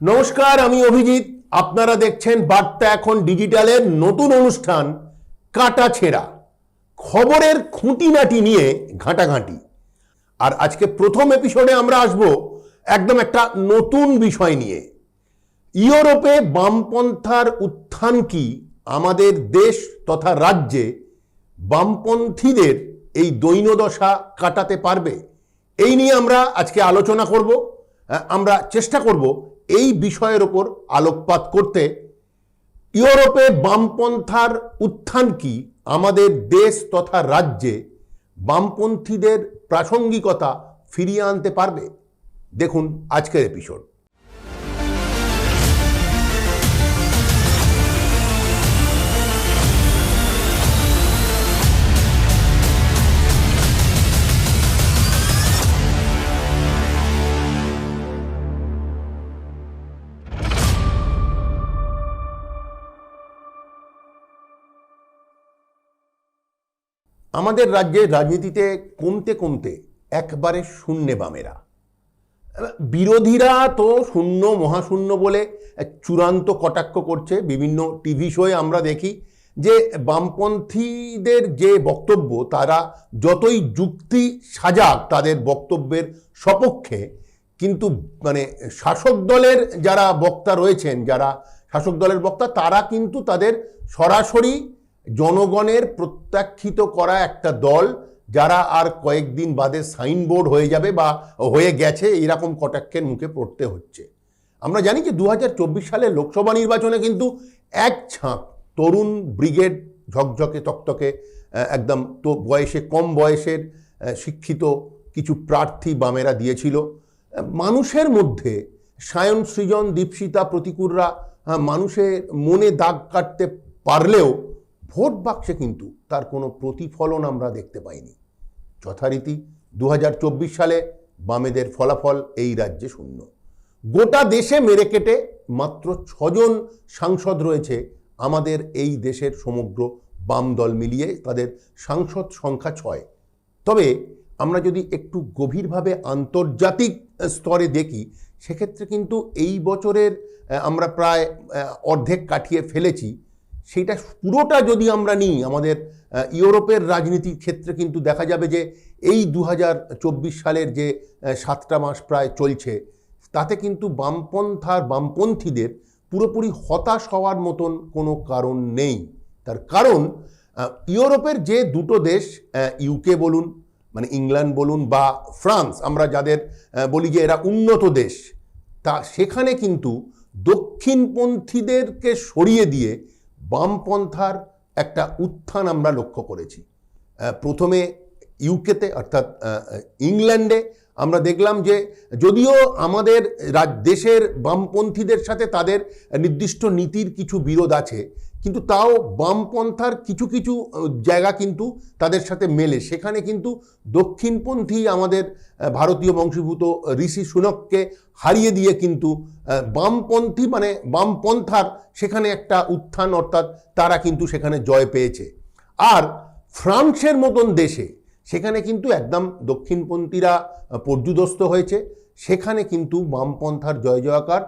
নমস্কার, আমি অভিজিৎ। আপনারা দেখছেন বার্তা এখন ডিজিটালের নতুন অনুষ্ঠান, কাটা ছেঁড়া। খবরের খুঁটিনাটি নিয়ে ঘাঁটাঘাঁটি। আর আজকে প্রথম এপিসোডে আমরা আসব একদম একটা নতুন বিষয় নিয়ে। ইউরোপে বামপন্থার উত্থান কি, আমাদের দেশ তথা রাজ্যে বামপন্থীদের এই দৈনদশা কাটাতে পারবে? এই নিয়ে আমরা আজকে আলোচনা করব। আমরা চেষ্টা করব এই বিষয়ের ওপর আলোকপাত করতে ইউরোপে বামপন্থার উত্থান কি, আমাদের দেশ তথা রাজ্যে বামপন্থীদের প্রাসঙ্গিকতা ফিরিয়ে আনতে পারবে? দেখুন আজকের এপিসোড আমাদের রাজ্যের রাজনীতিতে কমতে কমতে একবারে শূন্যে বামেরা। বিরোধীরা তো শূন্য, মহাশূন্য বলে চূড়ান্ত কটাক্ষ করছে বিভিন্ন টিভি শোয়ে আমরা দেখি যে বামপন্থীদের যে বক্তব্য, তারা যতই যুক্তি সাজাক তাদের বক্তব্যের সপক্ষে, কিন্তু মানে শাসক দলের যারা বক্তা রয়েছেন, যারা শাসক দলের বক্তা, তারা কিন্তু তাদের সরাসরি জনগণের প্রত্যাখ্যিত করা একটা দল যারা আর কয়েকদিন বাদে সাইনবোর্ড হয়ে যাবে বা হয়ে গেছে এরকম কটাক্ষের মুখে পড়তে হচ্ছে। আমরা জানি যে দু হাজার চব্বিশ সালে লোকসভা নির্বাচনে কিন্তু এক ছাঁক তরুণ ব্রিগেড ঝকঝকে তকতকে একদম তো বয়সে কম বয়সের শিক্ষিত কিছু প্রার্থী বামেরা দিয়েছিল। মানুষের মধ্যে সায়ন সৃজন দীপশিতা প্রতিকূলরা আহ, মানুষের মনে দাগ কাটতে পারলেও ভোট বাক্সে কিন্তু তার কোনো প্রতিফলন আমরা দেখতে পাইনি। যথারীতি দু হাজার চব্বিশ সালে বামেদের ফলাফল এই রাজ্যে শূন্য। গোটা দেশে মেরে কেটে মাত্র ছজন সাংসদ রয়েছে আমাদের এই দেশের সমগ্র বাম দল মিলিয়ে, তাদের সাংসদ সংখ্যা ছয়। তবে আমরা যদি একটু গভীরভাবে আন্তর্জাতিক স্তরে দেখি, সেক্ষেত্রে কিন্তু এই বছরের আমরা প্রায় অর্ধেক কাটিয়ে ফেলেছি। সেইটা পুরোটা যদি আমরা নিই, আমাদের ইউরোপের রাজনীতির ক্ষেত্রে কিন্তু দেখা যাবে যে এই দু হাজার চব্বিশ সালের যে সাতটা মাস প্রায় চলছে, তাতে কিন্তু বামপন্থার, বামপন্থীদের পুরোপুরি হতাশ হওয়ার মতন কোনো কারণ নেই। তার কারণ ইউরোপের যে দুটো দেশ ইউকে বলুন মানে ইংল্যান্ড বলুন বা ফ্রান্স, আমরা যাদের বলি যে এরা উন্নত দেশ, তা সেখানে কিন্তু দক্ষিণপন্থীদেরকে সরিয়ে দিয়ে বামপন্থার একটা উত্থান আমরা লক্ষ্য করেছি। প্রথমে ইউকেতে অর্থাৎ ইংল্যান্ডে আমরা দেখলাম যে যদিও আমাদের দেশের বামপন্থীদের সাথে তাদের নির্দিষ্ট নীতির কিছু বিরোধ আছে কিন্তু তাও বামপন্থার কিছু কিছু জায়গা কিন্তু তাদের সাথে মেলে। সেখানে কিন্তু দক্ষিণপন্থী আমাদের ভারতীয় বংশীভূত ঋষি সুনককে হারিয়ে দিয়ে কিন্তু বামপন্থী মানে বামপন্থার সেখানে একটা উত্থান অর্থাৎ তারা কিন্তু সেখানে জয় পেয়েছে। আর ফ্রান্সের মতন দেশে সেখানে কিন্তু একদম দক্ষিণপন্থীরা পর্যুদস্ত হয়েছে। সেখানে কিন্তু বামপন্থার জয় জয়কার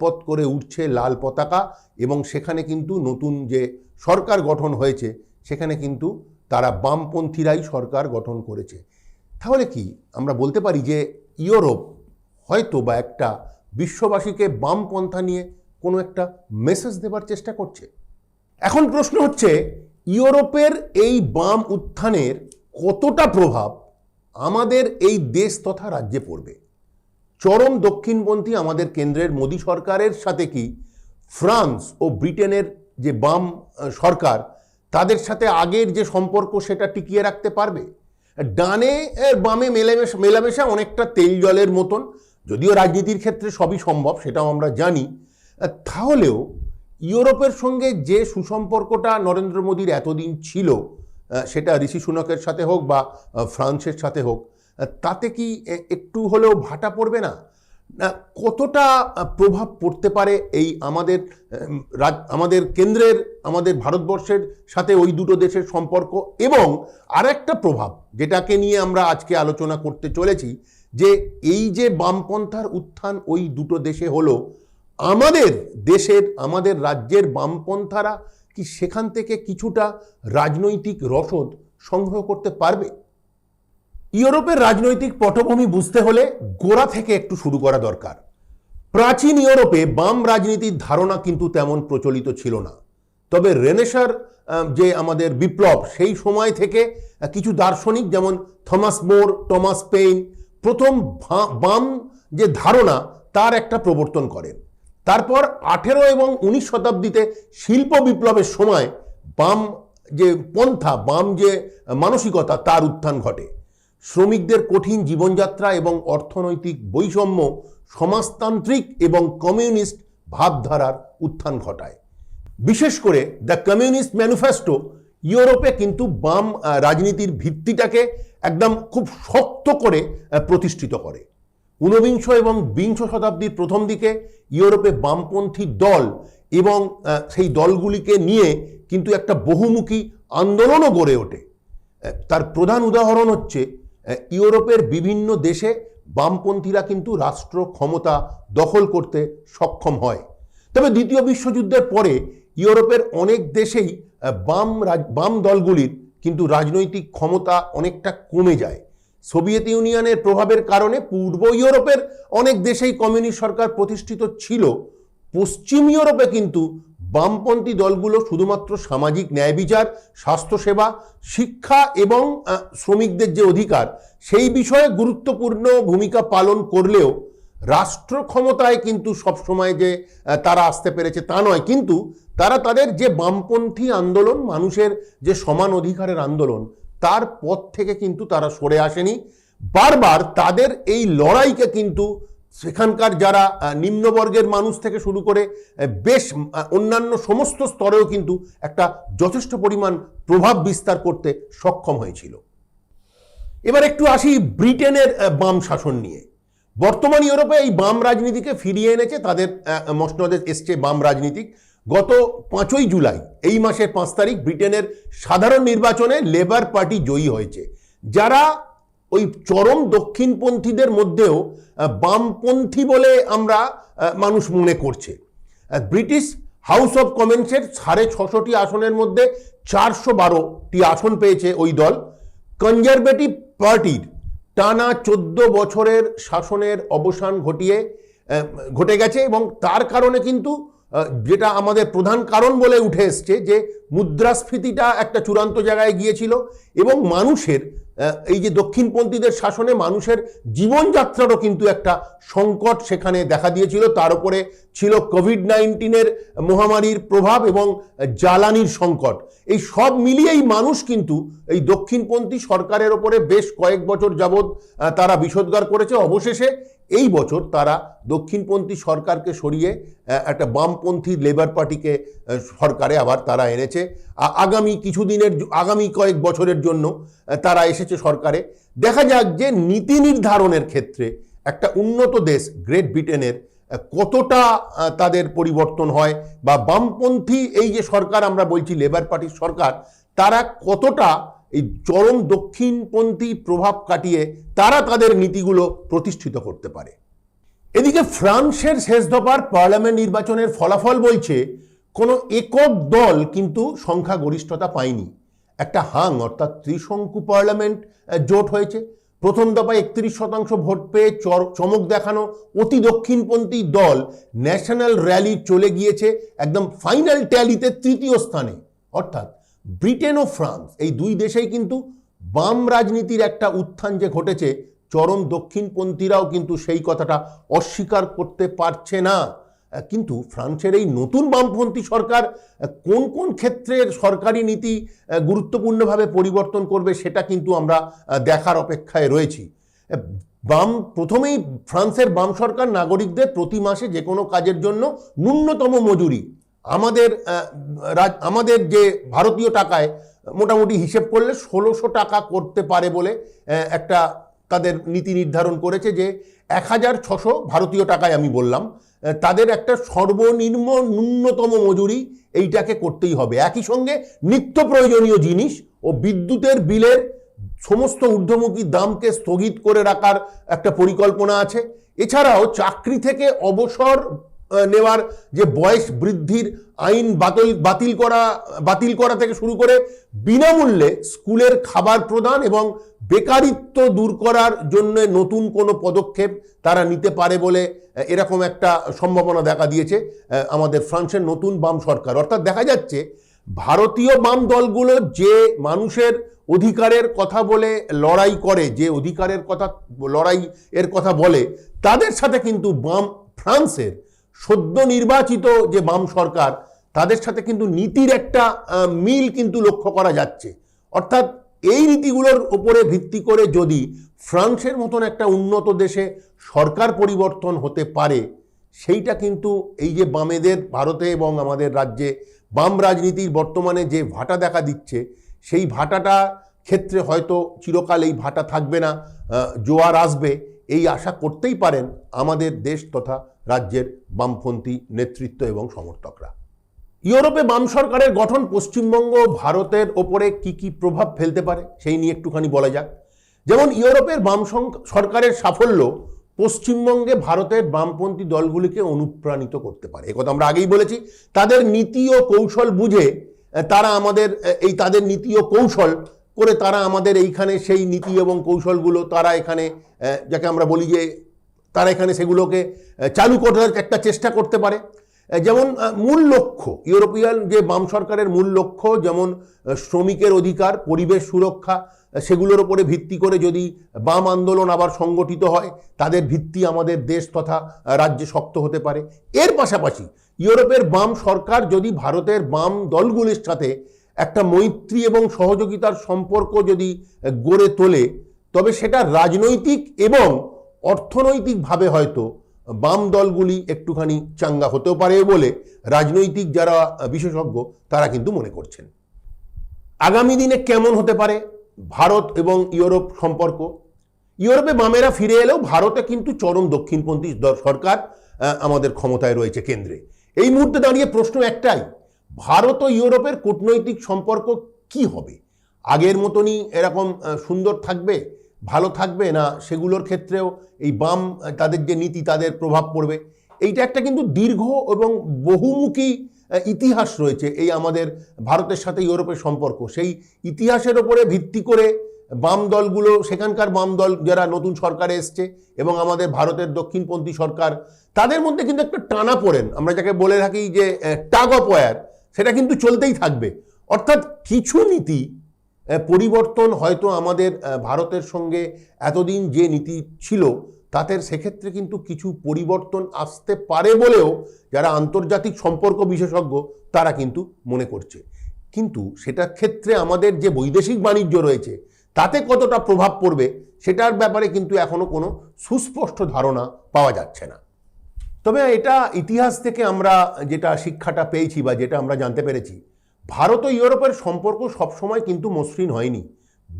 পথ করে উঠছে লাল পতাকা এবং সেখানে কিন্তু নতুন যে সরকার গঠন হয়েছে, সেখানে কিন্তু তারা বামপন্থীরাই সরকার গঠন করেছে। তাহলে কি আমরা বলতে পারি যে ইউরোপ হয়তো বা একটা বিশ্ববাসীকে বামপন্থা নিয়ে কোনো একটা মেসেজ দেবার চেষ্টা করছে? এখন প্রশ্ন হচ্ছে, ইউরোপের এই বাম উত্থানের কতটা প্রভাব আমাদের এই দেশ তথা রাজ্যে পড়বে? চরম দক্ষিণপন্থী আমাদের কেন্দ্রের মোদী সরকারের সাথে কি ফ্রান্স ও ব্রিটেনের যে বাম সরকার, তাদের সাথে আগের যে সম্পর্ক সেটা টিকিয়ে রাখতে পারবে? ডানে বামে মেলামেশা মেলামেশা অনেকটা তেল জলের মতন, যদিও রাজনীতির ক্ষেত্রে সবই সম্ভব, সেটাও আমরা জানি। তাহলেও ইউরোপের সঙ্গে যে সুসম্পর্কটা নরেন্দ্র মোদীর এতদিন ছিল সেটা ঋষি সুনকের সাথে হোক বা ফ্রান্সের সাথে হোক তাতে কি একটু হলেও ভাটা পড়বে না? কতটা প্রভাব পড়তে পারে এই আমাদের আমাদের কেন্দ্রের, আমাদের ভারতবর্ষের সাথে ওই দুটো দেশের সম্পর্ক? এবং আরেকটা প্রভাব যেটাকে নিয়ে আমরা আজকে আলোচনা করতে চলেছি, যে এই যে বামপন্থার উত্থান ওই দুটো দেশে হলো, আমাদের দেশের, আমাদের রাজ্যের বামপন্থারা কি সেখান থেকে কিছুটা রাজনৈতিক রসদ সংগ্রহ করতে পারবে? ইউরোপের রাজনৈতিক পটভূমি বুঝতে হলে গোড়া থেকে একটু শুরু করা দরকার। প্রাচীন ইউরোপে বাম রাজনীতির ধারণা কিন্তু তেমন প্রচলিত ছিল না। তবে রেনেসার যে আমাদের বিপ্লব, সেই সময় থেকে কিছু দার্শনিক যেমন থমাস মোর, টমাস পেইন, প্রথম বাম যে ধারণা, তার একটা প্রবর্তন করেন। তারপর আঠেরো এবং উনিশ শতাব্দীতে শিল্প বিপ্লবের সময় বাম যে পন্থা, বাম যে মানসিকতা, তার উত্থান ঘটে। শ্রমিকদের কঠিন জীবনযাত্রা এবং অর্থনৈতিক বৈষম্য সমাজতান্ত্রিক এবং কমিউনিস্ট ভাবধারার উত্থান ঘটায়। বিশেষ করে দ্য কমিউনিস্ট ম্যানিফেস্টো ইউরোপে কিন্তু বাম রাজনীতির ভিত্তিটাকে একদম খুব শক্ত করে প্রতিষ্ঠিত করে। ঊনবিংশ এবং বিংশ শতাব্দীর প্রথম দিকে ইউরোপে বামপন্থী দল এবং সেই দলগুলিকে নিয়ে কিন্তু একটা বহুমুখী আন্দোলনও গড়ে ওঠে। তার প্রধান উদাহরণ হচ্ছে ইউরোপের বিভিন্ন দেশে বামপন্থীরা কিন্তু রাষ্ট্র ক্ষমতা দখল করতে সক্ষম হয়। তবে দ্বিতীয় বিশ্বযুদ্ধের পরে ইউরোপের অনেক দেশেই বাম বাম দলগুলির কিন্তু রাজনৈতিক ক্ষমতা অনেকটা কমে যায়। সোভিয়েত ইউনিয়নের প্রভাবের কারণে পূর্ব ইউরোপের অনেক দেশেই কমিউনিস্ট সরকার প্রতিষ্ঠিত ছিল, পশ্চিম ইউরোপে কিন্তু বামপন্থী দলগুলো শুধুমাত্র সামাজিক ন্যায় বিচার স্বাস্থ্যসেবা, শিক্ষা এবং শ্রমিকদের যে অধিকার, সেই বিষয়ে গুরুত্বপূর্ণ ভূমিকা পালন করলেও রাষ্ট্র ক্ষমতায় কিন্তু সবসময় যে তারা আসতে পেরেছে তা নয়। কিন্তু তারা তাদের যে বামপন্থী আন্দোলন, মানুষের যে সমান অধিকারের আন্দোলন, তার পথ থেকে কিন্তু তারা সরে আসেনি। বারবার তাদের এই লড়াইকে কিন্তু সেখানকার যারা নিম্নবর্গের মানুষ থেকে শুরু করে বেশ অন্যান্য সমস্ত স্তরেও কিন্তু একটা যথেষ্ট পরিমাণ প্রভাব বিস্তার করতে সক্ষম হয়েছিল। এবার একটু আসি ব্রিটেনের বাম শাসন নিয়ে। বর্তমান ইউরোপে এই বাম রাজনীতিকে ফিরিয়ে এনেছে তাদের মসনদে এসছে বাম রাজনীতিক। গত পাঁচই জুলাই, এই মাসের পাঁচ তারিখ, ব্রিটেনের সাধারণ নির্বাচনে লেবার পার্টি জয়ী হয়েছে। যারা ওই চরম দক্ষিণপন্থীদের মধ্যেও বামপন্থী বলে আমরা মানুষ মনে করছে। ব্রিটিশ হাউস অফ কমন্সের সাড়ে ছশোটি আসনের মধ্যে চারশো বারোটি আসন পেয়েছে ওই দল। কনজারভেটিভ পার্টির টানা চোদ্দ বছরের শাসনের অবসান ঘটিয়ে ঘটে গেছে এবং তার কারণে কিন্তু যেটা আমাদের প্রধান কারণ বলে উঠে এসছে যে মুদ্রাস্ফীতিটা একটা চূড়ান্ত জায়গায় গিয়েছিল এবং মানুষের এই যে দক্ষিণপন্থীদের শাসনে মানুষের জীবনযাত্রারও কিন্তু একটা সংকট সেখানে দেখা দিয়েছিল। তার উপরে ছিল কোভিড নাইন্টিনের মহামারীর প্রভাব এবং জ্বালানির সংকট। এই সব মিলিয়েই মানুষ কিন্তু এই দক্ষিণপন্থী সরকারের ওপরে বেশ কয়েক বছর যাবৎ তারা বিষোদ্গার করেছে। অবশেষে এই বছর তারা দক্ষিণপন্থী সরকারকে সরিয়ে একটা বামপন্থী লেবার পার্টিকে সরকারে আবার তারা এনেছে। আগামী কিছুদিনের আগামী কয়েক বছরের জন্য তারা এসেছে সরকারে। দেখা যাক যে নীতি নির্ধারণের ক্ষেত্রে একটা উন্নত দেশ গ্রেট ব্রিটেনের কতটা তাদের পরিবর্তন হয় বা বামপন্থী এই যে সরকার আমরা বলছি লেবার পার্টির সরকার, তারা কতটা এই চরম দক্ষিণপন্থী প্রভাব কাটিয়ে তারা তাদের নীতিগুলো প্রতিষ্ঠিত করতে পারে। এদিকে ফ্রান্সের শেষ দফার পার্লামেন্ট নির্বাচনের ফলাফল বলছে কোনো একক দল কিন্তু সংখ্যাগরিষ্ঠতা পায়নি। একটা হাং, অর্থাৎ ত্রিশঙ্কু পার্লামেন্ট জোট হয়েছে। প্রথম দফায় একত্রিশ শতাংশ ভোট পেয়ে চমক দেখানো অতি দক্ষিণপন্থী দল ন্যাশনাল র্যালি চলে গিয়েছে একদম ফাইনাল ট্যালিতে তৃতীয় স্থানে। অর্থাৎ ব্রিটেন ও ফ্রান্স, এই দুই দেশেই কিন্তু বাম রাজনীতির একটা উত্থান যে ঘটেছে, চরম দক্ষিণপন্থীরাও কিন্তু সেই কথাটা অস্বীকার করতে পারছে না। কিন্তু ফ্রান্সের এই নতুন বামপন্থী সরকার কোন কোন ক্ষেত্রের সরকারি নীতি গুরুত্বপূর্ণভাবে পরিবর্তন করবে সেটা কিন্তু আমরা দেখার অপেক্ষায় রয়েছি। বাম, প্রথমেই ফ্রান্সের বাম সরকার নাগরিকদের প্রতি মাসে যে কোনো কাজের জন্য ন্যূনতম মজুরি। আমাদের আমাদের যে ভারতীয় টাকায় মোটামুটি হিসেব করলে ষোলোশো টাকা করতে পারে বলে একটা তাদের নীতি নির্ধারণ করেছে যে এক হাজার ছশো ভারতীয় টাকায় আমি বললাম। তাদের একটা সর্বনিম্ন ন্যূনতম মজুরি এইটাকে করতেই হবে। একই সঙ্গে নিত্য প্রয়োজনীয় জিনিস ও বিদ্যুতের বিলের সমস্ত ঊর্ধ্বমুখী দামকে স্থগিত করে রাখার একটা পরিকল্পনা আছে। এছাড়াও চাকরি থেকে অবসর নেওয়ার যে বয়স বৃদ্ধির আইন বাতিল বাতিল করা বাতিল করা থেকে শুরু করে বিনামূল্যে স্কুলের খাবার প্রদান এবং বেকারিত্ব দূর করার জন্য নতুন কোনো পদক্ষেপ তারা নিতে পারে বলে এরকম একটা সম্ভাবনা দেখা দিয়েছে আমাদের ফ্রান্সের নতুন বাম সরকার। অর্থাৎ দেখা যাচ্ছে, ভারতীয় বাম দলগুলো যে মানুষের অধিকারের কথা বলে লড়াই করে, যে অধিকারের কথা, লড়াই এর কথা বলে, তাদের সাথে কিন্তু বাম, ফ্রান্সের সদ্য নির্বাচিত যে বাম সরকার, তাদের সাথে কিন্তু নীতির একটা মিল কিন্তু লক্ষ্য করা যাচ্ছে। অর্থাৎ এই নীতিগুলোর উপরে ভিত্তি করে যদি ফ্রান্সের মতন একটা উন্নত দেশে সরকার পরিবর্তন হতে পারে, সেইটা কিন্তু এই যে বামেদের ভারতে এবং আমাদের রাজ্যে বাম রাজনীতির বর্তমানে যে ভাটা দেখা দিচ্ছে, সেই ভাটাটা ক্ষেত্রে হয়তো চিরকাল এই ভাটা থাকবে না জোয়ার আসবে, এই আশা করতেই পারেন আমাদের দেশ তথা রাজ্যের বামপন্থী নেতৃত্ব এবং সমর্থকরা। ইউরোপে বাম সরকারের গঠন পশ্চিমবঙ্গ ভারতের ওপরে কি কি প্রভাব ফেলতে পারে, সেই নিয়ে একটুখানি বলা যাক। যেমন ইউরোপের বাম সরকারের সাফল্য পশ্চিমবঙ্গে ভারতের বামপন্থী দলগুলিকে অনুপ্রাণিত করতে পারে। একথা আমরা আগেই বলেছি, তাদের নীতি ও কৌশল বুঝে তারা আমাদের এই তাদের নীতি ও কৌশল করে তারা আমাদের এইখানে সেই নীতি এবং কৌশলগুলো তারা এখানে যাকে আমরা বলি যে তারা এখানে সেগুলোকে চালু করার একটা চেষ্টা করতে পারে। যেমন মূল লক্ষ্য, ইউরোপিয়ান যে বাম সরকারের মূল লক্ষ্য, যেমন শ্রমিকের অধিকার, পরিবেশ সুরক্ষা সেগুলোর উপরে ভিত্তি করে যদি বাম আন্দোলন আবার সংগঠিত হয়, তাদের ভিত্তি আমাদের দেশ তথা রাজ্যে শক্ত হতে পারে। এর পাশাপাশি ইউরোপের বাম সরকার যদি ভারতের বাম দলগুলির সাথে একটা মৈত্রী এবং সহযোগিতার সম্পর্ক যদি গড়ে তোলে, তবে সেটা রাজনৈতিক এবং অর্থনৈতিকভাবে হয়তো বাম দলগুলি একটুখানি চাঙ্গা হতেও পারে বলে রাজনৈতিক যারা বিশেষজ্ঞ, তারা কিন্তু মনে করছেন। আগামী দিনে কেমন হতে পারে? ভারত এবং ইউরোপ সম্পর্ক। ইউরোপে বামেরা ফিরে এলেও ভারতে কিন্তু চরম দক্ষিণপন্থী সরকার আমাদের ক্ষমতায় রয়েছে কেন্দ্রে। এই মুহূর্তে দাঁড়িয়ে প্রশ্ন একটাই, ভারত ও ইউরোপের কূটনৈতিক সম্পর্ক কি হবে? আগের মতনই এরকম সুন্দর থাকবে, ভালো থাকবে না সেগুলোর ক্ষেত্রেও এই বাম তাদের যে নীতি, তাদের প্রভাব পড়বে। এইটা একটা কিন্তু দীর্ঘ এবং বহুমুখী ইতিহাস রয়েছে, এই আমাদের ভারতের সাথে ইউরোপের সম্পর্ক। সেই ইতিহাসের ওপরে ভিত্তি করে বাম দলগুলো, সেখানকার বাম দল যারা নতুন সরকারে এসছে এবং আমাদের ভারতের দক্ষিণপন্থী সরকার, তাদের মধ্যে কিন্তু একটা টানা পড়েন। আমরা যাকে বলে থাকি যে টাগ অফ ওয়ার, সেটা কিন্তু চলতেই থাকবে। অর্থাৎ কিছু নীতি পরিবর্তন হয়তো আমাদের ভারতের সঙ্গে এতদিন যে নীতি ছিল তাদের সেক্ষেত্রে কিন্তু কিছু পরিবর্তন আসতে পারে বলেও যারা আন্তর্জাতিক সম্পর্ক বিশেষজ্ঞ, তারা কিন্তু মনে করছে। কিন্তু সেটার ক্ষেত্রে আমাদের যে বৈদেশিক বাণিজ্য রয়েছে, তাতে কতটা প্রভাব পড়বে সেটার ব্যাপারে কিন্তু এখনও কোনো সুস্পষ্ট ধারণা পাওয়া যাচ্ছে না। তবে এটা ইতিহাস থেকে আমরা যেটা শিক্ষাটা পেয়েছি বা যেটা আমরা জানতে পেরেছি, ভারত ও ইউরোপের সম্পর্ক সবসময় কিন্তু মসৃণ হয়নি।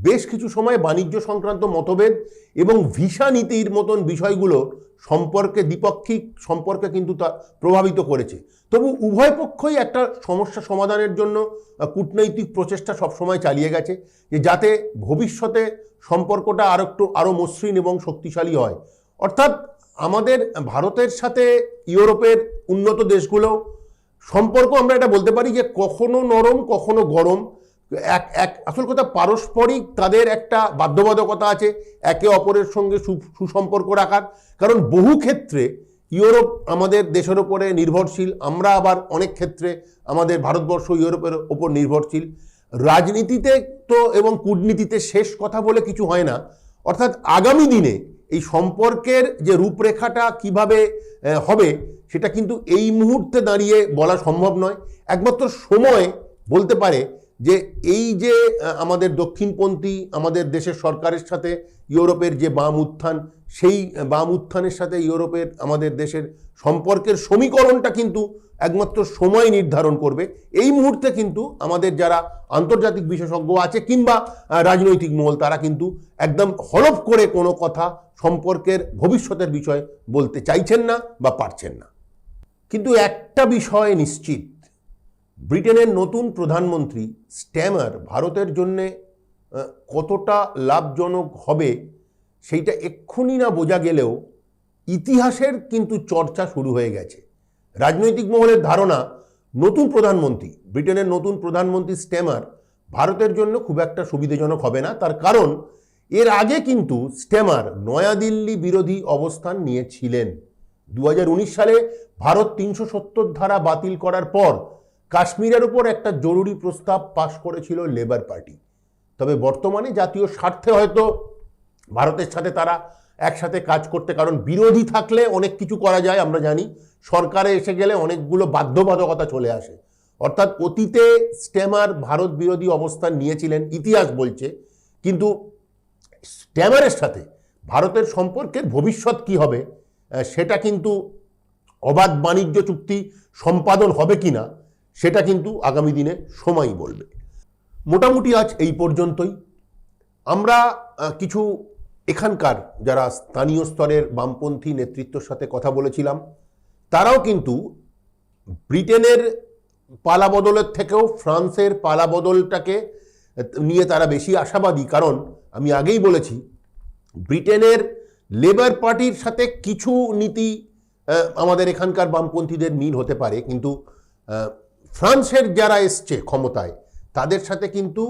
বেশ কিছু সময় বাণিজ্য সংক্রান্ত মতভেদ এবং ভিসা নীতির মতন বিষয়গুলো সম্পর্কে দ্বিপাক্ষিক সম্পর্কে কিন্তু তা প্রভাবিত করেছে। তবু উভয় পক্ষই একটা সমস্যা সমাধানের জন্য কূটনৈতিক প্রচেষ্টা সবসময় চালিয়ে গেছে যে যাতে ভবিষ্যতে সম্পর্কটা আরও একটু আরও মসৃণ এবং শক্তিশালী হয়। অর্থাৎ আমাদের ভারতের সাথে ইউরোপের উন্নত দেশগুলো সম্পর্ক আমরা এটা বলতে পারি যে কখনো নরম, কখনো গরম এক এক, আসল কথা পারস্পরিক তাদের একটা বাধ্যবাধকতা আছে, একে অপরের সঙ্গে সুসম্পর্ক রাখার। কারণ বহু ক্ষেত্রে ইউরোপ আমাদের দেশের ওপরে নির্ভরশীল, আমরা আবার অনেক ক্ষেত্রে আমাদের ভারতবর্ষ ইউরোপের ওপর নির্ভরশীল। রাজনীতিতে তো এবং কূটনীতিতে শেষ কথা বলে কিছু হয় না। অর্থাৎ আগামী দিনে এই সম্পর্কের যে রূপরেখাটা কীভাবে হবে, সেটা কিন্তু এই মুহূর্তে দাঁড়িয়ে বলা সম্ভব নয়। একমাত্র সময় বলতে পারে যে এই যে আমাদের দক্ষিণপন্থী, আমাদের দেশের সরকারের সাথে ইউরোপের যে বাম উত্থান, সেই বাম উত্থানের সাথে ইউরোপের, আমাদের দেশের সম্পর্কের সমীকরণটা কিন্তু একমাত্র সময় নির্ধারণ করবে। এই মুহূর্তে কিন্তু আমাদের যারা আন্তর্জাতিক বিশেষজ্ঞ আছে কিংবা রাজনৈতিক মহল, তারা কিন্তু একদম হলফ করে কোনো কথা সম্পর্কের ভবিষ্যতের বিষয় বলতে চাইছেন না বা পারছেন না। কিন্তু একটা বিষয় নিশ্চিত ব্রিটেনের নতুন প্রধানমন্ত্রী স্ট্যামার ভারতের জন্যে কতটা লাভজনক হবে সেইটা এক্ষুনি না বোঝা গেলেও ইতিহাসের কিন্তু চর্চা শুরু হয়ে গেছে। রাজনৈতিক মহলের ধারণা, নতুন প্রধানমন্ত্রী, ব্রিটেনের নতুন প্রধানমন্ত্রী স্ট্যামার ভারতের জন্য খুব একটা সুবিধাজনক হবে না। তার কারণ, এর আগে কিন্তু স্ট্যামার নয়াদিল্লি বিরোধী অবস্থান নিয়েছিলেন। দু হাজার উনিশ সালে ভারত তিনশো সত্তর ধারা বাতিল করার পর কাশ্মীরের উপর একটা জরুরি প্রস্তাব পাশ করেছিল লেবার পার্টি। তবে বর্তমানে জাতীয় স্বার্থে হয়তো ভারতের সাথে তারা একসাথে কাজ করতে, কারণ বিরোধী থাকলে অনেক কিছু করা যায়, আমরা জানি। সরকারে এসে গেলে অনেকগুলো বাধ্যবাধকতা চলে আসে। অর্থাৎ অতীতে স্টেমার ভারত বিরোধী অবস্থান নিয়েছিলেন, ইতিহাস বলছে। কিন্তু স্ট্যামারের সাথে ভারতের সম্পর্কের ভবিষ্যৎ কি হবে সেটা কিন্তু অবাধ বাণিজ্য চুক্তি সম্পাদন হবে কিনা সেটা কিন্তু আগামী দিনে সময় বলবে। মোটামুটি আজ এই পর্যন্তই। আমরা কিছু এখানকার যারা স্থানীয় স্তরের বামপন্থী নেতৃত্বর সাথে কথা বলেছিলাম, তারাও কিন্তু ব্রিটেনের পালা বদলের থেকেও ফ্রান্সের পালা বদলটাকে নিয়ে তারা বেশি আশাবাদী। কারণ আমি আগেই বলেছি, ব্রিটেনের লেবার পার্টির সাথে কিছু নীতি আমাদের এখানকার বামপন্থীদের মিল হতে পারে। কিন্তু ফ্রান্সের যারা এসছে ক্ষমতায়, তাদের সাথে কিন্তু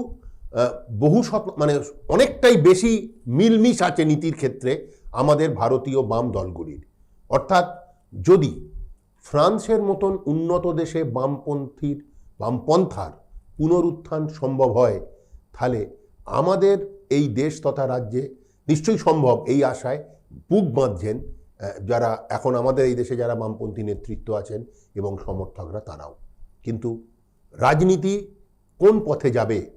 বহু শত মানে অনেকটাই বেশি মিলমিশ আছে নীতির ক্ষেত্রে আমাদের ভারতীয় বাম দলগুলির। অর্থাৎ যদি ফ্রান্সের মতন উন্নত দেশে বামপন্থীর, বামপন্থার পুনরুত্থান সম্ভব হয়, তাহলে আমাদের এই দেশ তথা রাজ্যে নিশ্চয়ই সম্ভব এই আশায় বুক বাঁধছেন যারা এখন আমাদের এই দেশে যারা বামপন্থী নেতৃত্ব আছেন এবং সমর্থকরা, তারাও। কিন্তু রাজনীতি কোন পথে যাবে?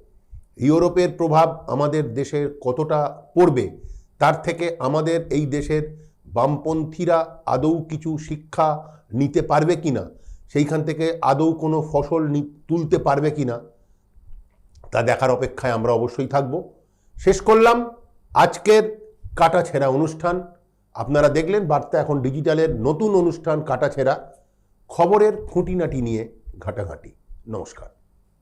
ইউরোপের প্রভাব আমাদের দেশের কতটা পড়বে? তার থেকে আমাদের এই দেশের বামপন্থীরা আদৌ কিছু শিক্ষা নিতে পারবে কি না সেইখান থেকে আদৌ কোনো ফসল নি- তুলতে পারবে কিনা? তা দেখার অপেক্ষায় আমরা অবশ্যই থাকব। শেষ করলাম আজকের কাটাছেঁড়া অনুষ্ঠান। আপনারা দেখলেন বার্তা এখন ডিজিটালের নতুন অনুষ্ঠান কাটাছেঁড়া। খবরের খুঁটিনাটি নিয়ে ঘাটাঘাটি নমস্কার